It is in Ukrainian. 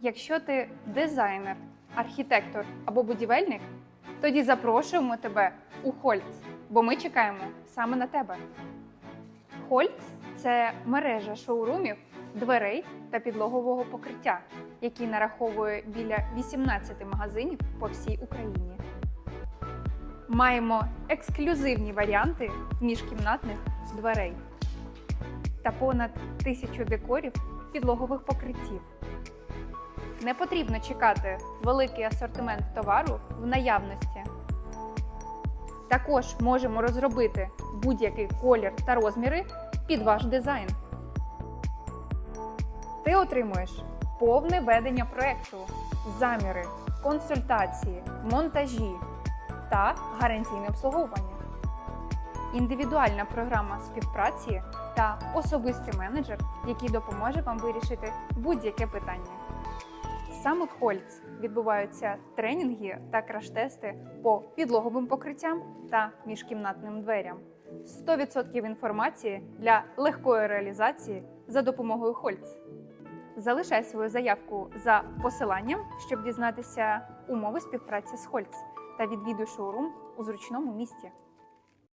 Якщо ти дизайнер, архітектор або будівельник, тоді запрошуємо тебе у Хольц, бо ми чекаємо саме на тебе. Хольц це мережа шоурумів, дверей та підлогового покриття, який нараховує біля 18 магазинів по всій Україні. Маємо ексклюзивні варіанти міжкімнатних дверей та понад тисячу декорів підлогових покриттів. Не потрібно чекати великий асортимент товару в наявності. Також можемо розробити будь-який колір та розміри під ваш дизайн. Ти отримуєш повне ведення проекту, заміри, консультації, монтажі та гарантійне обслуговування. Індивідуальна програма співпраці та особистий менеджер, який допоможе вам вирішити будь-яке питання. Саме в Хольц відбуваються тренінги та краш-тести по підлоговим покриттям та міжкімнатним дверям. 100% інформації для легкої реалізації за допомогою Хольц. Залишай свою заявку за посиланням, щоб дізнатися умови співпраці з Хольц та відвідуй шоурум у зручному місті.